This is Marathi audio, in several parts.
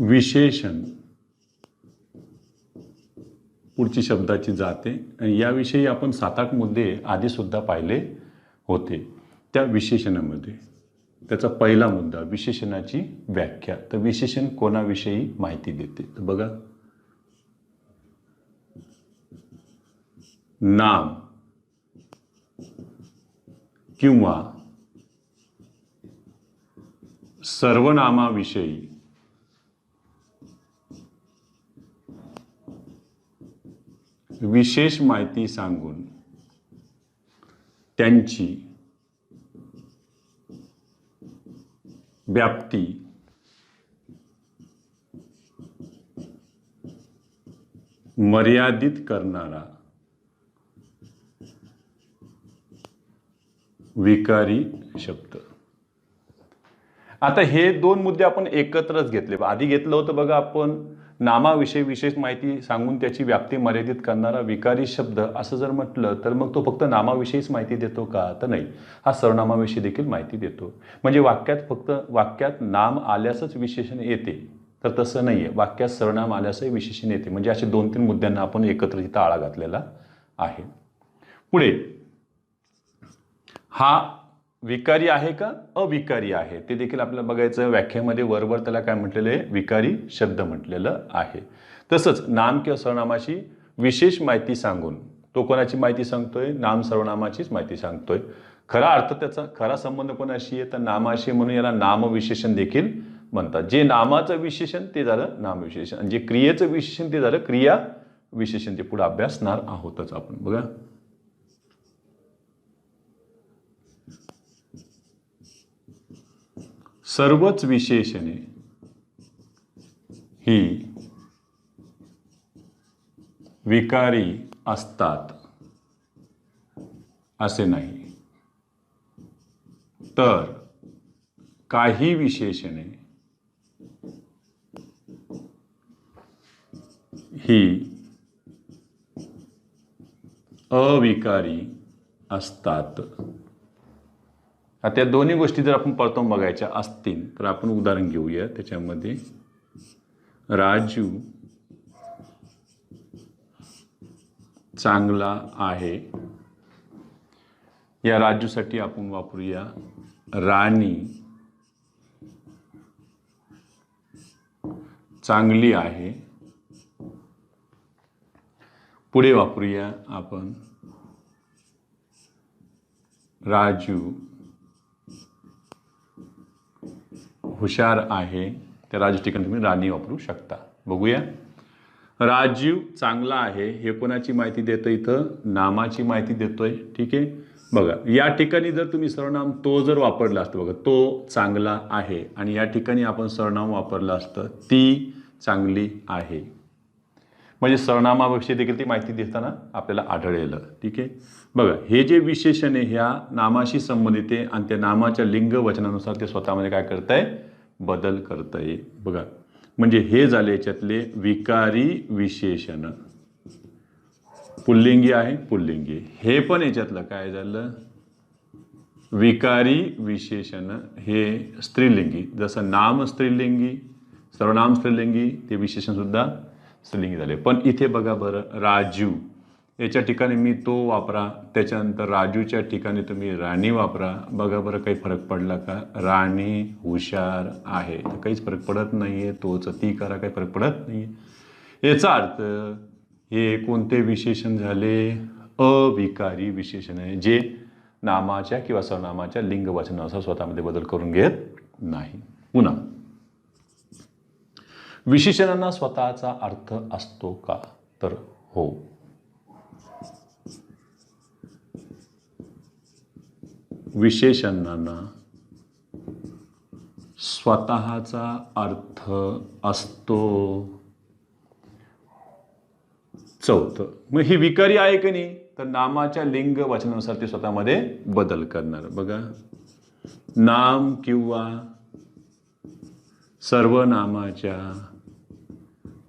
विशेषण. पुढची शब्दाची जाते. आणि याविषयी आपण सात आठ मुद्दे आधीसुद्धा पाहिले होते. त्या विशेषणामध्ये. त्याचा पहिला मुद्दा विशेषणाची व्याख्या. तर विशेषण कोणाविषयी माहिती देते? तर बघा. नाम. किंवा सर्वनामाविषयी. विशेष माहिती सांगून त्यांची व्याप्ती मर्यादित करणारा विकारी शब्द. आता हे दोन मुद्दे आपण एकत्रच घेतले. आधी घेतलं होतं बघा आपण नामाविषयी विशेष माहिती सांगून त्याची व्याप्ती मर्यादित करणारा विकारी शब्द असं जर म्हटलं तर मग तो फक्त नामाविषयीच माहिती देतो का? तर नाही. हा सर्वनामाविषयी देखील माहिती देतो. म्हणजे वाक्यात फक्त वाक्यात नाम आल्यासच विशेषण येते तर तसं नाही आहे वाक्यात सर्वनाम आल्यासही विशेषण येते. म्हणजे असे दोन तीन मुद्द्यांना आपण एकत्र इथं आळा घातलेला आहे. पुढे हा विकारी आहे का? अविकारी आहे. ते देखील आपल्याला बघायचं व्याख्यामध्ये वरवर त्याला काय म्हटलेलं आहे? विकारी शब्द म्हटलेलं आहे. तसंच नाम किंवा सर्वनामाची विशेष माहिती सांगून तो कोणाची माहिती सांगतोय? नाम सर्वनामाचीच माहिती सांगतोय. खरा अर्थ त्याचा खरा संबंध कोणाशी आहे? तर नामाशी म्हणून याला नामविशेषण देखील म्हणतात. जे नामाचं विशेषण ते झालं नामविशेषण. आणि जे क्रियेचं विशेषण ते झालं क्रिया विशेषण ते पुढे अभ्यासणार आहोतच आपण. बघा. सर्वच विशेषणे ही विकारी असतात असे नाही. तर काही विशेषणे ही अविकारी असतात. आता या दोन्ही गोष्टी जर आपण परतून बघायच्या असतील तर आपण उदाहरण घेऊया. त्याच्यामध्ये राजू चांगला आहे. या राजूसाठी आपण वापरूया राणी चांगली आहे. पुढे वापरूया आपण राजू हुशार आहे त्या राजू ठिकाणी तुम्ही राणी वापरू शकता. बघूया. राजीव चांगला आहे हे कोणाची माहिती देतं इथं? नामाची माहिती देतोय. ठीक आहे? बघा या ठिकाणी जर तुम्ही सर्वनाम तो जर वापरला असतं बघा तो चांगला आहे. आणि या ठिकाणी आपण सर्वनाम वापरलं असतं ती चांगली आहे. म्हणजे सरनामाविषयी देखील ती माहिती देताना आपल्याला आढळलेलं. ठीक आहे? बघा हे जे विशेषण आहे ह्या नामाशी संबंधित आहे आणि त्या नामाच्या लिंग वचनानुसार ते स्वतःमध्ये काय करताय? बदल करताय. बघा म्हणजे हे झाले याच्यातले विकारी विशेषण. पुल्लिंगी आहे पुल्लिंगी. हे पण याच्यातलं काय झालं? विकारी विशेषण. हे स्त्रीलिंगी. जसं नाम स्त्रीलिंगी सर्वनाम स्त्रीलिंगी ते विशेषणसुद्धा स्त्रीलिंगी झाले. पण इथे बघा बरं राजू. याच्या ठिकाणी मी तो वापरा. त्याच्यानंतर राजूच्या ठिकाणी तुम्ही राणी वापरा. बघा बरं काही फरक पडला का? राणी हुशार आहे. तर काहीच फरक पडत नाही आहे तोच ती करा काही फरक पडत नाही आहे याचा अर्थ हे कोणते विशेषण झाले? अविकारी विशेषण आहे जे नामाच्या किंवा सर्वनामाच्या लिंग स्वतःमध्ये बदल करून घेत नाही. पुन्हा. विशेषणांना स्वतःचा अर्थ असतो का? तर हो. विशेषणांना स्वतःचा अर्थ असतो. चौथं मग ही विकारी आहे की नाही? तर नामाच्या लिंग वचनानुसार ते स्वतःमध्ये बदल करणार. बघा. नाम किंवा सर्वनामाच्या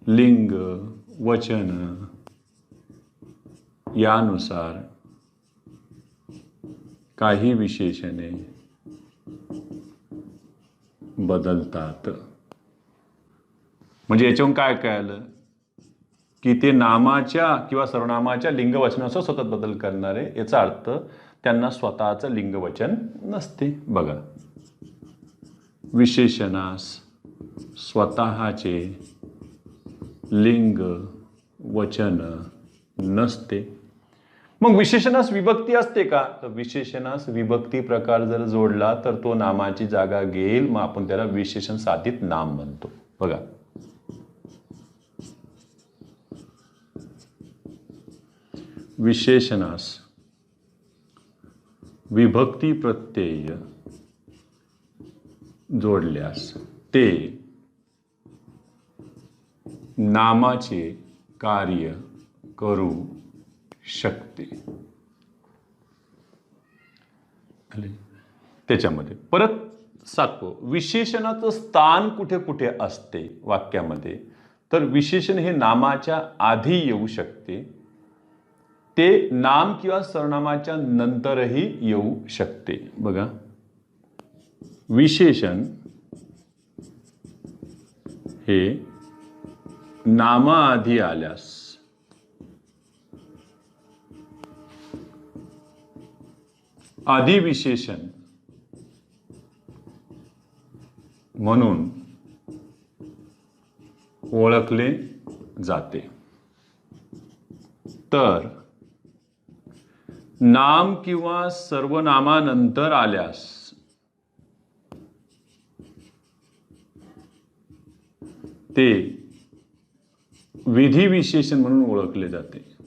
लिंग वचन यानुसार काही विशेषणे बदलतात. म्हणजे याच्याहून काय कळलं? की ते नामाच्या किंवा सर्वनामाच्या लिंगवचनाचा सतत बदल करणारे याचा अर्थ त्यांना स्वतःचं लिंगवचन नसते. बघा. विशेषणास स्वतःचे लिंग वचन नसते. मग विशेषणास विभक्ती असते का? तर विशेषणास विभक्ती प्रकार जर जोडला तर तो नामाची जागा घेईल. मग आपण त्याला विशेषण साधित नाम म्हणतो. बघा. विशेषणास विभक्ती प्रत्यय जोडल्यास ते नामाचे कार्य करू शकते? त्याच्यामध्ये परत सातवं विशेषणाचं स्थान कुठे कुठे असते वाक्यामध्ये? तर विशेषण हे नामाच्या आधी येऊ शकते. ते नाम किंवा सरनामाच्या नंतरही येऊ शकते. बघा. विशेषण हे नामाआधी आल्यास. आधिविशेषण. म्हणून ओळखले जाते. तर नाम किंवा सर्वनामानंतर आल्यास ते विधिविशेषण म्हणून ओळखले जाते.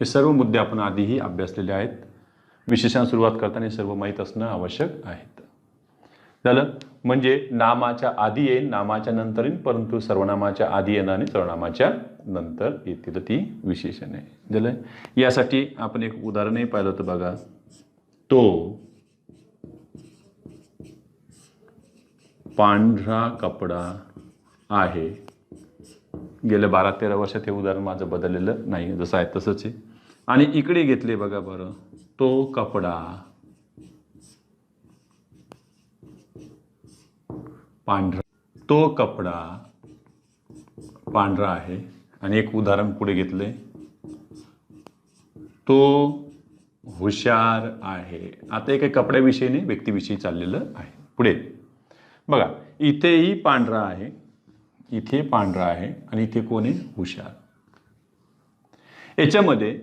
हे सर्व मुद्दे आपण आधीही अभ्यासलेले आहेत. विशेषण सुरुवात करताना हे सर्व माहीत असणं आवश्यक आहेत. झालं? म्हणजे नामाच्या आधी येईल नामाच्या नंतर येईल परंतु सर्वनामाच्या आधी येणार आणि सर्वनामाच्या नंतर येतील ती विशेषण आहे. झालं? यासाठी आपण एक उदाहरणही पाहिलं होतं बघा. तो पांढरा कपडा आहे. गेल्या बारा तेरा वर्षात हे उदाहरण माझं बदललेलं नाही जसं आहे तसंच आहे. आणि इकडे घेतले बघा बरं तो कपडा पांढरा तो कपडा पांढरा आहे. आणि एक उदाहरण पुढे घेतले. तो हुशार आहे. आता एक कपड्याविषयी नाही व्यक्तीविषयी चाललेलं आहे. पुढे. बघा इथेही पांढरा आहे इथे पांढरा आहे आणि इथे कोण आहे? हुशार. याच्यामध्ये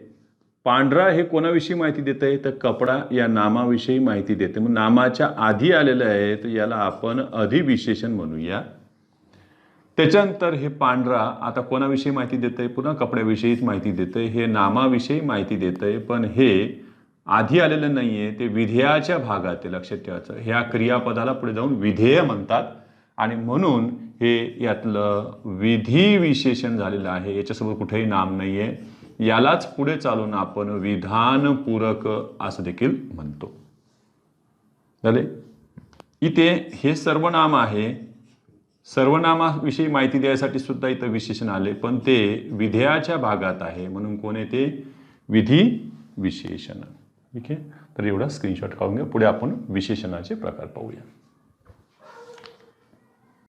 पांढरा हे कोणाविषयी माहिती देत आहे तर कपडा या नामाविषयी माहिती देते मग नामाच्या आधी आलेलं आहे तर याला आपण अधिविशेषण म्हणूया. त्याच्यानंतर हे पांढरा आता कोणाविषयी माहिती देत आहे पुन्हा कपड्याविषयीच माहिती देतं आहे हे नामाविषयी माहिती देत आहे पण हे आधी आलेलं नाही आहे ते विधेयाच्या भागात आहे लक्षात ठेवायचं. ह्या क्रियापदाला पुढे जाऊन विधेय म्हणतात. आणि म्हणून हे यातलं विधी विशेषण झालेलं आहे. याच्यासोबत कुठेही नाम नाही आहे यालाच पुढे चालून आपण विधानपूरक असं देखील म्हणतो. झाले? इथे हे सर्वनाम आहे. सर्वनामाविषयी माहिती द्यायसाठी सुद्धा इथं विशेषण आले पण ते विधेयाच्या भागात आहे. म्हणून कोण आहे ते? विधी विशेषण. ठीक आहे? तर एवढा स्क्रीनशॉट काढून घ्या. पुढे आपण विशेषणाचे प्रकार पाहूया.